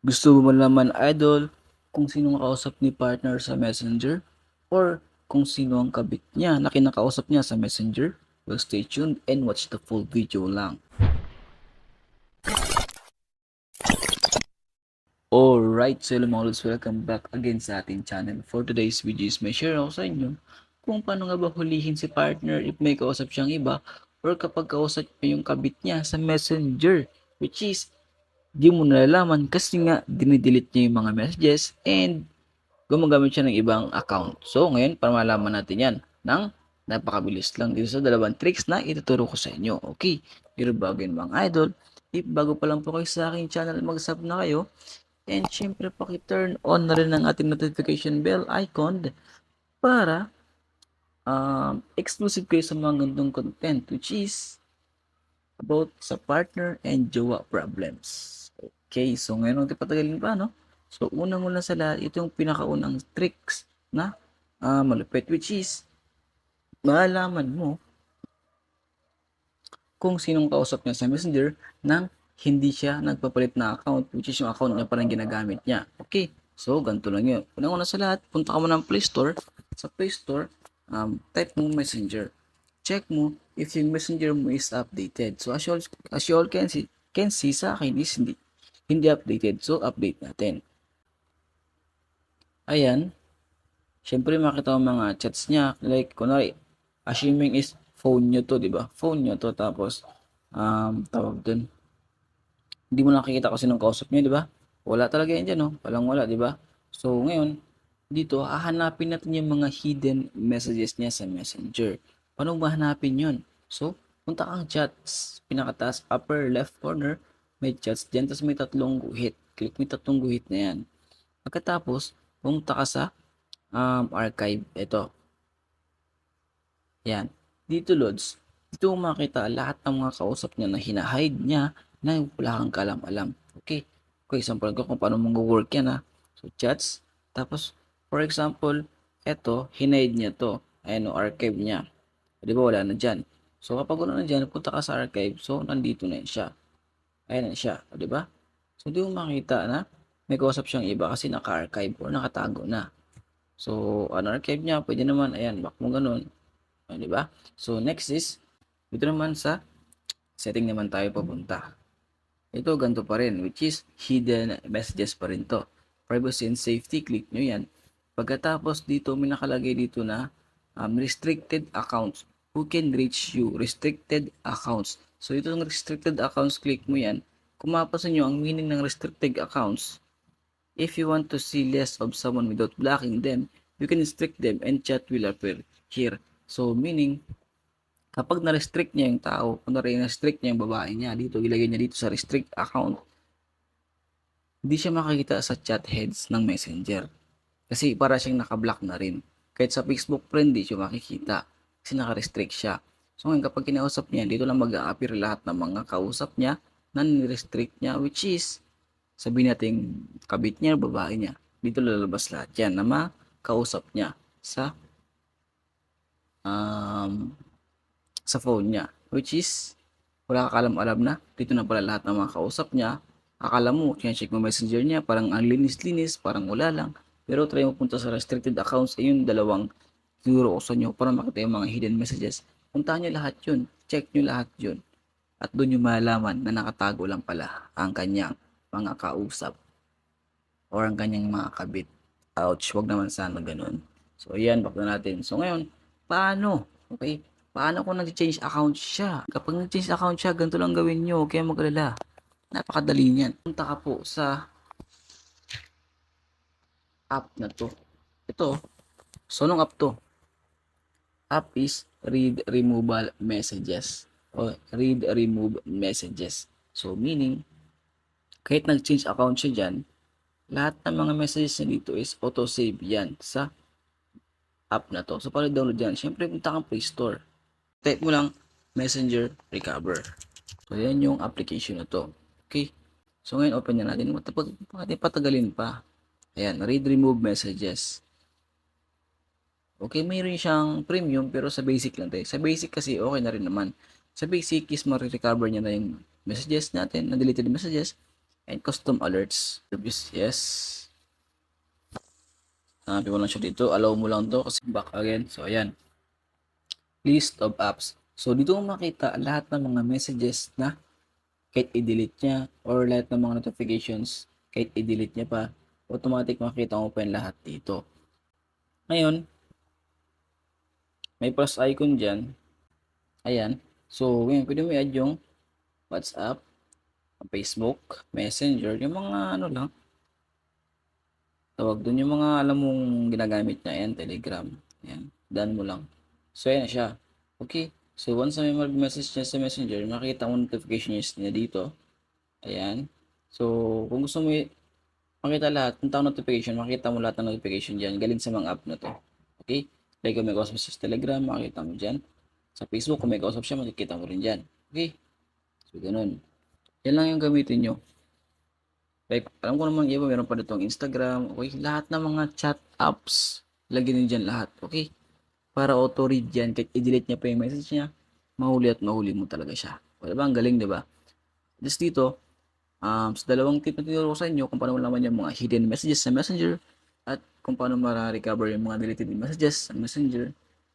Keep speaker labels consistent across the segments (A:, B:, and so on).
A: Gusto mo malaman, idol, kung sino ang kausap ni partner sa messenger? Or kung sino ang kabit niya na kinakausap niya sa messenger? Well, stay tuned and watch the full video lang. Alright, so hello mga welcome back again sa ating channel. For today's video is may share ako sa inyo kung paano nga ba hulihin si partner if may kausap siyang iba or kapag kausap niya yung kabit niya sa messenger which is di mo nalalaman kasi nga dinidelete niya yung mga messages and gumagamit siya ng ibang account. So ngayon para malaman natin yan ng napakabilis lang dito sa dalawang tricks na ituturo ko sa inyo. Okay, pero bago yun mga idol, if bago pa lang po kayo sa aking channel, mag-sub na kayo And syempre, paki-turn on na rin ang ating notification bell icon para um, exclusive kayo sa mga gandong content which is about sa partner and jowa problems. Okay, so ngayon natin patagalin pa, no? So, unang-una sa lahat, ito yung pinakaunang tricks na uh, malupit which is malaman mo kung sinong kausap niya sa messenger ng hindi siya nagpapalit na account which is yung account niya parang ginagamit niya. Okay, so ganito lang yun. Unang-una sa lahat, punta ka mo ng Play Store. Sa Play Store, um, type mo Messenger. Check mo if yung Messenger mo is updated. So as you all, as you all can see, can see sa akin is hindi, hindi updated. So update natin. Ayan. Siyempre makita mo mga chats niya. Like, kunwari, assuming is phone nyo to, di ba? Phone nyo to, tapos, um, tawag dun, hindi mo nakikita kasi nung kausap niya, di ba? Wala talaga yan dyan, no? Walang wala, di ba? So, ngayon, dito, hahanapin natin yung mga hidden messages niya sa messenger. Paano ba hanapin yun? So, punta kang chats, pinakataas, upper left corner, may chats dyan, tapos may tatlong guhit. Click mo tatlong guhit na yan. Pagkatapos, pumunta ka sa um, archive. Ito. Yan. Dito, Lods, dito makita lahat ng mga kausap niya na hinahide niya na wala kang kalam-alam. Okay? For example ko kung paano mong work yan ha. So, chats. Tapos, for example, eto, hinide niya to. Ayan o, archive niya. Di ba, wala na dyan. So, kapag wala na dyan, punta ka sa archive. So, nandito na siya. Ayan siya. Di ba? So, di mo makita na may kausap siyang iba kasi naka-archive or nakatago na. So, ano archive niya, pwede naman, ayan, back mo ganun. Di ba? So, next is, dito naman sa setting naman tayo papunta ito ganito pa rin which is hidden messages pa rin to privacy and safety click nyo yan pagkatapos dito may nakalagay dito na um, restricted accounts who can reach you restricted accounts so ito yung restricted accounts click mo yan kung mapasan nyo ang meaning ng restricted accounts if you want to see less of someone without blocking them you can restrict them and chat will appear here so meaning kapag na-restrict niya yung tao, kung na-restrict niya yung babae niya, dito, ilagay niya dito sa restrict account, hindi siya makikita sa chat heads ng messenger. Kasi para siyang naka-block na rin. Kahit sa Facebook friend, di siya makikita. Kasi naka-restrict siya. So ngayon, kapag kinausap niya, dito lang mag-a-appear lahat ng mga kausap niya na ni-restrict niya, which is, sabihin natin, kabit niya, babae niya. Dito lalabas lahat yan na makausap niya sa um, sa phone niya. Which is, wala ka alam-alam na. Dito na pala lahat ng mga kausap niya. Akala mo, check mo messenger niya, parang ang linis-linis, parang wala lang. Pero try mo punta sa restricted accounts, ay yung dalawang siguro ko sa inyo para makita yung mga hidden messages. Puntahan niyo lahat yun. Check niyo lahat yun. At doon yung malaman na nakatago lang pala ang kanyang mga kausap or ang kanyang mga kabit. Ouch, wag naman sana ganun. So, ayan, back na natin. So, ngayon, paano? Okay, Paano kung nag-change account siya? Kapag nag-change account siya, ganito lang gawin nyo. Kaya magalala. Napakadali niyan. Punta ka po sa app na to. Ito. So, nung app to? App is read removal messages. O read remove messages. So, meaning, kahit nag-change account siya dyan, lahat ng mga messages na dito is auto-save yan sa app na to. So, para download yan, syempre punta kang Play Store type mo lang messenger recover. So, yan yung application na to. Okay. So, ngayon open na natin. Matapag, patagalin pa. Ayan, read remove messages. Okay, mayroon siyang premium pero sa basic lang tayo. Sa basic kasi okay na rin naman. Sa basic is ma-recover niya na yung messages natin, na deleted messages. and custom alerts. Service, yes. Hanapin mo lang siya dito. Allow mo lang to kasi back again. So, ayan. List of apps. So, dito mo makita lahat ng mga messages na kahit i-delete niya or lahat ng mga notifications kahit i-delete niya pa, automatic makita mo pa yung lahat dito. Ngayon, may plus icon dyan. Ayan. So, ngayon, pwede mo i-add yung WhatsApp, Facebook, Messenger, yung mga ano lang. Tawag doon yung mga alam mong ginagamit niya. Ayan, Telegram. Ayan. Done mo lang. So, ayan siya. Okay. So, once na may mag-message niya sa Messenger, makita mo notification niya dito. Ayan. So, kung gusto mo makita lahat, kung tao notification, makita mo lahat ng notification dyan. Galing sa mga app na to. Okay? Like kung may kausap siya sa Telegram, makikita mo dyan. Sa Facebook, kung may kausap siya, makikita mo rin dyan. Okay? So, ganun. Yan lang yung gamitin nyo. Like, alam ko naman iba, meron pa ditong Instagram. Okay? Lahat ng mga chat apps, lagyan nyo dyan lahat. Okay? Para auto-read yan. Kahit i-delete niya pa yung message niya, mahuli at mahuli mo talaga siya. O, diba? Ang galing, diba? Just dito, um, sa dalawang tip na tinuro ko sa inyo kung paano malaman yung mga hidden messages sa Messenger kung paano ma-recover yung mga deleted messages sa Messenger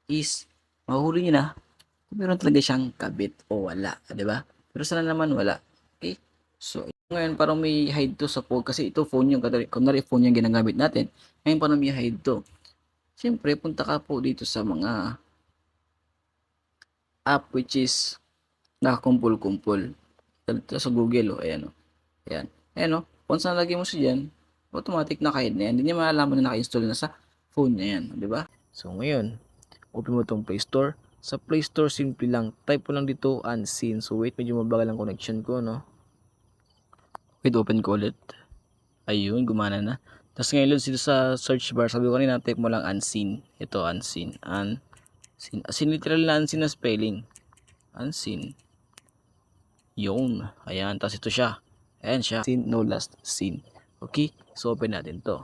A: is mahuli nyo na kung meron talaga siyang kabit o wala, di ba? Pero sana naman wala. Okay? So, ngayon parang may hide to sa phone kasi ito phone yung kunwari, phone yung ginagamit natin. Ngayon parang may hide to. Siyempre, punta ka po dito sa mga app which is nakakumpul-kumpul. Dito sa Google, oh, ayan, oh. Ayan. Ayan, oh. Once nalagay mo siya dyan, automatic naka-hide na yan. Hindi niya malalaman na naka-install na sa phone niya yan, di ba? So, ngayon, open mo tong Play Store. Sa Play Store, simple lang. Type mo lang dito, unseen. So, wait, medyo mabagal ang connection ko, no? Wait, open ko ulit. Ayun, gumana na. Tapos ngayon, dito sa search bar, sabi ko kanina, type mo lang unseen. Ito, unseen. Unseen. As in, literal na unseen na spelling. Unseen. Yun. Ayan, tapos ito siya. Ayan siya. Scene, no last scene. Okay? So, open natin to.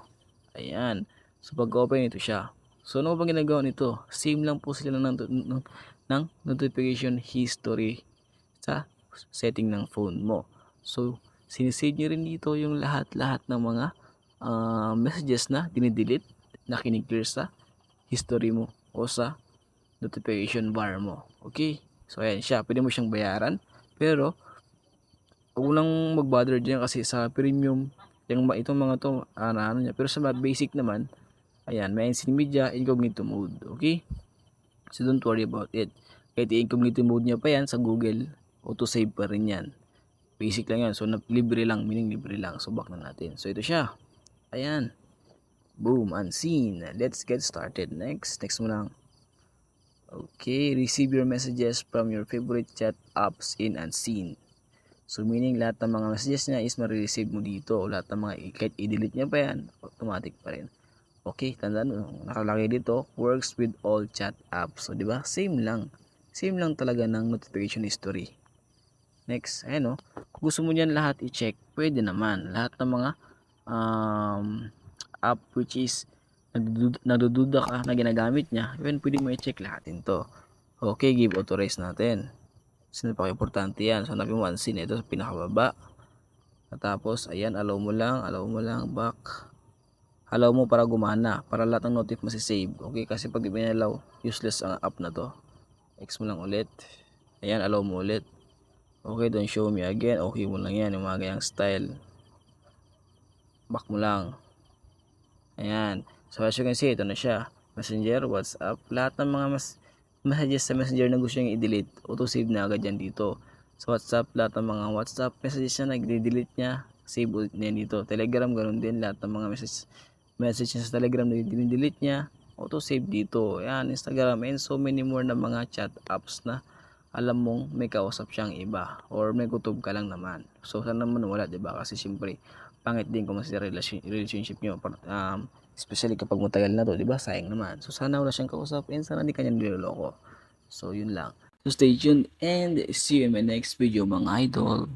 A: Ayan. So, pag-open ito siya. So, ano bang ginagawa nito? Same lang po sila ng, ng, notification history sa setting ng phone mo. So, sinisave nyo rin dito yung lahat-lahat ng mga ah, messages na dinidelete na kiniklear sa history mo o sa notification bar mo. Okay? So, ayan siya. Pwede mo siyang bayaran. Pero, huwag mo lang mag-bother dyan kasi sa premium, yung itong mga to, na ano niya. Pero sa mga basic naman, ayan, may instant media, incognito mode. Okay? So, don't worry about it. Kahit i-incognito mode niya pa yan sa Google, auto-save pa rin yan. Basic lang yan. So, libre lang, meaning libre lang. So, back na natin. So, ito siya. Ayan. Boom, unseen. Let's get started. Next, next mo lang. Okay, receive your messages from your favorite chat apps in unseen. So, meaning lahat ng mga messages niya is marireceive mo dito. O lahat ng mga, kahit i-delete niya pa yan, automatic pa rin. Okay, tandaan mo, nakalagay dito, works with all chat apps. So, di ba? Same lang. Same lang talaga ng notification history. Next, ayan o. Kung gusto mo niyan lahat i-check, pwede naman. Lahat ng mga um, app which is nagdududa ka na ginagamit niya, yun, pwede mo i-check lahat to. Okay, give authorize natin. Kasi napaka-importante yan. So, hanapin mo one scene. Ito sa pinakababa. Tapos, ayan, allow mo lang, allow mo lang, back. Allow mo para gumana. Para lahat ng notif masisave. Okay, kasi pag di pinalaw, useless ang app na to. X mo lang ulit. Ayan, allow mo ulit. Okay, don't show me again. Okay mo lang yan, yung mga ganyang style. Back mo lang. Ayan. So, as you can see, ito na siya. Messenger, WhatsApp, lahat ng mga mas messages sa Messenger na gusto niyang i-delete, auto-save na agad yan dito. Sa WhatsApp, lahat ng mga WhatsApp messages na nag-delete niya, save ulit niya dito. Telegram, ganun din. Lahat ng mga message, message niya sa Telegram na delete niya, auto-save dito. Ayan, Instagram, and so many more na mga chat apps na alam mong may kausap siyang iba or may kutob ka lang naman. So, sana naman wala, 'di ba? Kasi siyempre, pangit din kung relation, relationship niyo. Um, especially kapag matagal na to, 'di ba? Sayang naman. So, sana wala siyang kausap and sana hindi kanya niloloko. So, yun lang. So, stay tuned and see you in my next video, mga idol.